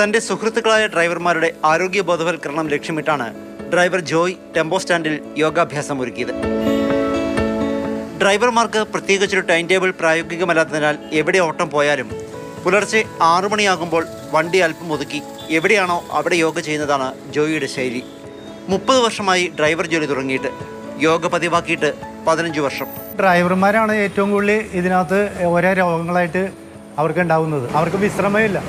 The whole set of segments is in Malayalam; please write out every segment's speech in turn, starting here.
തന്റെ സുഹൃത്തുക്കളായ ഡ്രൈവർമാരുടെ ആരോഗ്യ ബോധവൽക്കരണം ലക്ഷ്യമിട്ടാണ് ഡ്രൈവർ ജോയ് ടെമ്പോ സ്റ്റാൻഡിൽ യോഗാഭ്യാസം ഒരുക്കിയത്. ഡ്രൈവർമാർക്ക് പ്രത്യേകിച്ചൊരു ടൈം ടേബിൾ പ്രായോഗികമല്ലാത്തതിനാൽ എവിടെ ഓട്ടം പോയാലും പുലർച്ചെ ആറു മണിയാകുമ്പോൾ വണ്ടി അല്പം ഒതുക്കി എവിടെയാണോ അവിടെ യോഗ ചെയ്യുന്നതാണ് ജോയിയുടെ ശൈലി. മുപ്പത് വർഷമായി ഡ്രൈവർ ജോലി തുടങ്ങിയിട്ട് യോഗ പതിവാക്കിയിട്ട് പതിനഞ്ച് വർഷം. ഡ്രൈവർമാരാണ് ഏറ്റവും കൂടുതൽ ഇതിനകത്ത് ഓരോ രോഗങ്ങളായിട്ട് അവർക്ക് ഉണ്ടാകുന്നത് അവർക്ക് വിശ്രമമില്ല.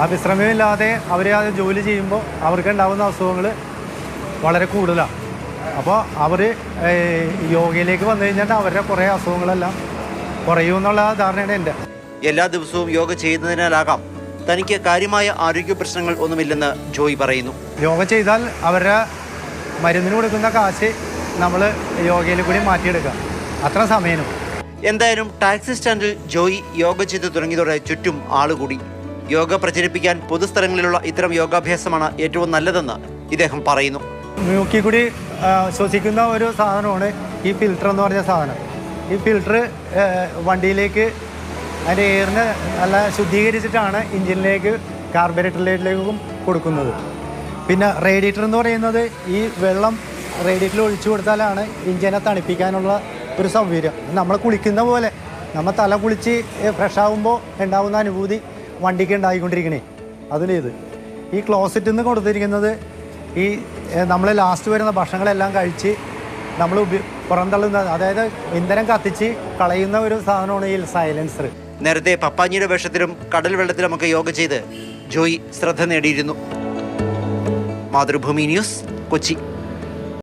ആ വിശ്രമമില്ലാതെ അവർ അത് ജോലി ചെയ്യുമ്പോൾ അവർക്ക് ഉണ്ടാകുന്ന അസുഖങ്ങൾ വളരെ കൂടുതലാണ്. അപ്പോൾ അവർ യോഗയിലേക്ക് വന്നു കഴിഞ്ഞാൽ അവരുടെ കുറേ അസുഖങ്ങളെല്ലാം കുറയുമെന്നുള്ള ധാരണയാണ് എന്റെ. എല്ലാ ദിവസവും യോഗ ചെയ്യുന്നതിനാലാകാം തനിക്ക് കാര്യമായ ആരോഗ്യ പ്രശ്നങ്ങൾ ഒന്നുമില്ലെന്ന് ജോയി പറയുന്നു. യോഗ ചെയ്താൽ അവരുടെ മരുന്നിന് കൊടുക്കുന്ന കാശ് നമ്മൾ യോഗയിൽ കൂടി മാറ്റിയെടുക്കുക അത്ര സമയനും എന്തായാലും ടാക്സി സ്റ്റാൻഡിൽ ജോയി യോഗ ചെയ്ത് തുടങ്ങിയതോടെ ചുറ്റും ആളുകൂടി. യോഗ പ്രചരിപ്പിക്കാൻ പൊതുസ്ഥലങ്ങളിലുള്ള ഇത്തരം യോഗാഭ്യാസമാണ് ഏറ്റവും നല്ലതെന്ന് ഇദ്ദേഹം പറയുന്നു. മൂക്കി കൂടി ശ്വസിക്കുന്ന ഒരു സാധനമാണ് ഈ ഫിൽട്ടർ എന്ന് പറഞ്ഞ സാധനം. ഈ ഫിൽട്ടർ വണ്ടിയിലേക്ക് അതിന്റെ എയറിനെ നല്ല ശുദ്ധീകരിച്ചിട്ടാണ് എഞ്ചിനിലേക്ക് കാർബറേറ്ററിലേക്കും കൊടുക്കുന്നത്. പിന്നെ റേഡിയേറ്റർ എന്ന് പറയുന്നത് ഈ വെള്ളം റേഡിയേറ്ററിൽ ഒഴിച്ചു കൊടുത്താലാണ് ഇഞ്ചിനെ തണുപ്പിക്കാനുള്ള ഒരു സൗകര്യം. നമ്മൾ കുളിക്കുന്ന പോലെ നമ്മൾ തല കുളിച്ച് ഫ്രഷ് ആകുമ്പോൾ ഉണ്ടാകുന്ന അനുഭൂതി വണ്ടിക്ക് ഉണ്ടായിക്കൊണ്ടിരിക്കണേ. അതിലേത് ഈ ക്ലോസറ്റിൽ നിന്ന് കൊടുത്തിരിക്കുന്നത് ഈ നമ്മൾ ലാസ്റ്റ് വരുന്ന ഭക്ഷണങ്ങളെല്ലാം കഴിച്ച് നമ്മൾ പുറന്തള്ളുന്ന അതായത് ഇന്ധനം കത്തിച്ച് കളയുന്ന ഒരു സാധനമാണ് ഈ സൈലൻസർ നേരത്തെ പപ്പാഞ്ഞിയുടെ വേഷത്തിലും കടൽ വെള്ളത്തിലും ഒക്കെ യോഗ ചെയ്ത് ജോയി ശ്രദ്ധ നേടിയിരുന്നു. മാതൃഭൂമി ന്യൂസ് കൊച്ചി.